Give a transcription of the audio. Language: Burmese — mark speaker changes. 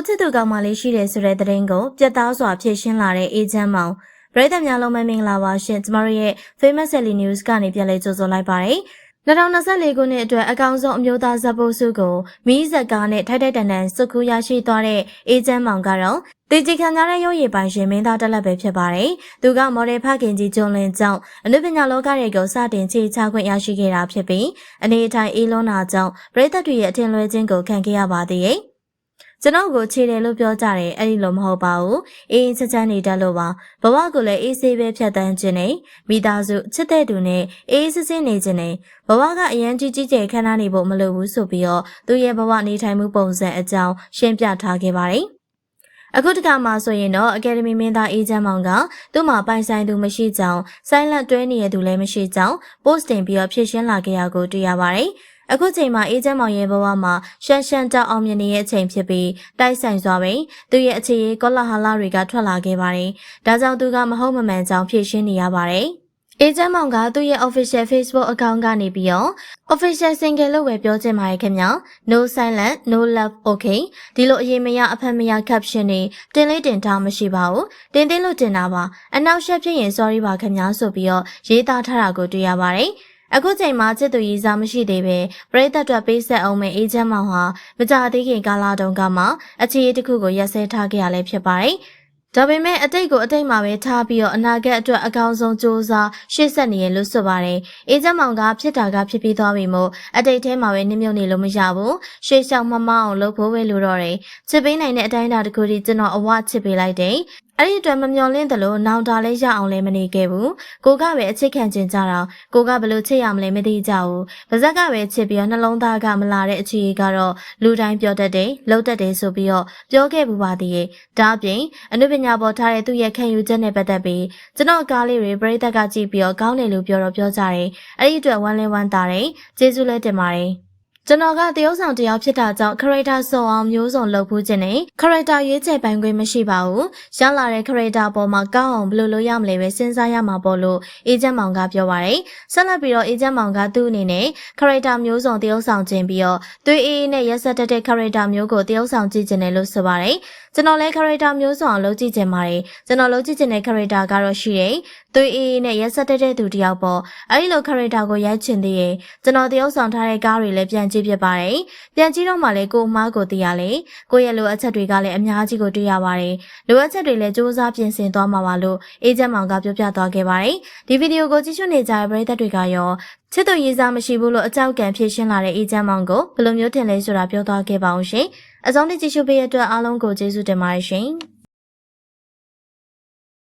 Speaker 1: ကိုချစ်သူကောင်မလေးရှိတယ်ဆိုတဲ့သတင်းကိုပြတ်သားစွာဖြည့်ရှင်းလာတဲ့အေဂျင့်မောင်ပရိသတ်များလုံးပဲမင်္ဂလာပါရှင်ကျမတို့ရဲ့ Famous Sally News ကနေပြန်လည်ကြိုဆိုလိုက်ပါတယ်2024ခုနှစ်အတွက်အကောင်ဆုံးအမျိုးသားဇက်ပုတ်စုကိုမီးဇက်ကားနဲ့ထိုက်ထိုက်တန်တန်စုခုရရှိသွားတဲ့အေဂျင့်မောင်ကတော့တေချီခံကြတဲ့ရုပ်ရည်ပိုင်ရှင်မင်းသားတက်လက်ပဲဖြစ်ပါတယ်။သူကမော်ဒယ်ဖခင်ကြီးကျွန်းလင်းကြောင့်အနုပညာလောကတွေကိုစတင်ခြေချခွင့်ရရှိခဲ့တာဖြစ်ပြီးအနေအထိုင်အေးလွန်းတာကြောင့်ပရိသတ်တွေရဲ့အထင်လွဲခြင်းကိုခံခဲ့ရပါသေးတယ်။ ကျွန်တော်ကိုခြေတယ်လို့ပြောကြတယ်အဲ့ဒီလိုမဟုတ်ပါဘူးအေးအေးချမ်းချမ်းနေတတ်လို့ပါဘဝကိုလည်းအေးဆေးပဲဖြတ်တန်းခြင်းနဲ့မိသားစုချစ်တဲ့သူနဲ့အေးအေးဆေးဆေးနေခြင်းနဲ့ဘဝကအရန်ကြီးကြီးကျယ်ခမ်းနားနေဖို့မလိုဘူးဆိုပြီးတော့သူရဲ့ဘဝနေထိုင်မှုပုံစံအကြောင်းရှင်းပြထားခဲ့ပါတယ်အခုတခါမှဆိုရင်တော့အကယ်ဒမီမင်းသားအေဂျင့်မောင်ကသူ့မှာပိုင်ဆိုင်သူမရှိကြောင်းဆိုင်းလန့်တွဲနေရသူလည်းမရှိကြောင်း post တင်ပြီးတော့ဖြည့်ရှင်းလာခဲ့ရကိုတွေ့ရပါတယ်။ အခုချိန်မှာအေဂျင့်မောင်ရဲ့ဘဝမှာရှန်ရှန်တောက်အောင်မြင်နေတဲ့အချိန်ဖြစ်ပြီးတိုက်ဆိုင်စွာပင်သူရဲ့အခြေရေးကောလာဟလာတွေကထွက်လာခဲ့ပါတယ်။ဒါကြောင့်သူကမဟုတ်မမှန်ကြောင်းဖြည့်ရှင်းနေရပါတယ်။အေဂျင့်မောင်ကသူ့ရဲ့ official Facebook account ကနေပြီးတော့ official single လို့ပဲပြောချင်ပါတယ်ခင်ဗျာ no silent no love okay ဒီလိုအရေးမရအဖက်မရ caption တွေတင်လေးတင်ထားမရှိပါဘူးတင်တင်လို့တင်တာပါအနောက်ရှက်ဖြစ်ရင် sorry ပါခင်ဗျာဆိုပြီးတော့ရေးသားထားတာကိုတွေ့ရပါတယ် အခုချိန်မှာချစ်သူရေးစားမရှိသေးပဲပရိသတ်အတွက်ပေးဆက်အောင်မဲ့အေဂျင့်မောင်ဟာမကြသေးခင်ကာလတုန်းကမှအခြေအတစ်ခုကိုရက်စဲထားခဲ့ရလဲဖြစ်ပါတယ်။ဒါပေမဲ့အတိတ်ကိုအတိတ်မှာပဲထားပြီးတော့အနာဂတ်အတွက်အကောင်းဆုံးစူးစမ်းရှေ့ဆက်နေရလို့ဆိုပါတယ်။အေဂျင့်မောင်ကဖြစ်တာကဖြစ်ပြီးသွားပြီမို့အတိတ်ထဲမှာပဲနစ်မြုပ်နေလို့မရဘူး။ရှေ့လျှောက်မမအောင်လုပ်ဖို့ပဲလိုတော့တယ်။ချစ်ပေးနိုင်တဲ့အတိုင်းအတာတစ်ခုထိကျွန်တော်အဝချစ်ပေးလိုက်တယ်။ အဲ့ဒီအတွက်မမျော်လင့်တယ်လို့နောင်တာလဲရအောင်လည်းမနေခဲ့ဘူးကိုကပဲအချစ်ခံကျင်ကြတော့ကိုကဘလို့ချစ်ရမလဲမသိကြဘူးပါဇက်ကပဲချစ်ပြီးတော့နှလုံးသားကမလာတဲ့အခြေအနေကတော့လူတိုင်းပြောတတ်တယ်လှုပ်တတ်တယ်ဆိုပြီးတော့ပြောခဲ့ပူပါသေးရဲ့ဒါအပြင်အနုပညာပေါ်ထားတဲ့သူ့ရဲ့ခံယူချက်နဲ့ပတ်သက်ပြီးကျွန်တော်ကားလေးတွေပရိသတ်ကကြည့်ပြီးတော့ကောင်းတယ်လို့ပြောတော့ပြောကြတယ်အဲ့ဒီအတွက်ဝမ်းလဲဝမ်းသာတယ်ကျေးဇူးလည်းတင်ပါတယ် ကျွန်တော်ကတရုပ်ဆောင်တယောက်ဖြစ်တာကြောင့် character စုံအောင်မျိုးစုံလုပ်ဖို့ခြင်းနဲ့ character ရွေးချယ်ပိုင်ခွင့်မရှိပါဘူး။ရလာတဲ့ character ပေါ်မှာကောင်းအောင်ဘယ်လိုလုပ်ရမလဲပဲစဉ်းစားရမှာပေါ့လို့အေဂျင့်မောင်ကပြောပါရယ်။ဆက်လက်ပြီးတော့အေဂျင့်မောင်ကသူ့အနေနဲ့ character မျိုးစုံတရုပ်ဆောင်ခြင်းပြီးတော့သွေးအေးနဲ့ရက်ဆက်တက်တဲ့ character မျိုးကိုတရုပ်ဆောင်ကြည့်ခြင်းနဲ့လို့ဆိုပါရယ်။ကျွန်တော်လည်း character မျိုးစုံအောင်လုပ်ကြည့်ခြင်းပါတယ်။ကျွန်တော်လုပ်ကြည့်ခြင်းတဲ့ character ကတော့ရှိတယ်။သွေးအေးနဲ့ရက်ဆက်တက်တဲ့သူတယောက်ပေါ့။အဲဒီလို character ကိုရိုက်ချင်သေးရဲ့။ကျွန်တော်တရုပ်ဆောင်ထားတဲ့ကားတွေလည်းပြန်ကြည့်ဖြစ်ပါတယ်။ပြန်ကြည့်တော့မှလည်းကိုအမားကိုသိရလေ။ကိုရဲ့လိုအပ်ချက်တွေကလည်းအများကြီးကိုတွေ့ရပါတယ်။လိုအပ်ချက်တွေလည်းစူးစမ်းပြင်ဆင်သွားမှာပါလို့အေဂျင့်မောင်ကပြောပြသွားခဲ့ပါတယ်။ဒီဗီဒီယိုကိုကြည့်ရှုနေကြတဲ့ပရိသတ်တွေကရောချစ်သူရေးစားမရှိဘူးလို့အကြောက်ကံဖြေရှင်းလာတဲ့အေဂျင့်မောင်ကိုဘယ်လိုမျိုးထင်လဲဆိုတာပြောသွားခဲ့ပါအောင်ရှင်။အဆုံးထိကြည့်ရှုပေးတဲ့အတွက်အားလုံးကိုကျေးဇူးတင်ပါတယ်ရှင်။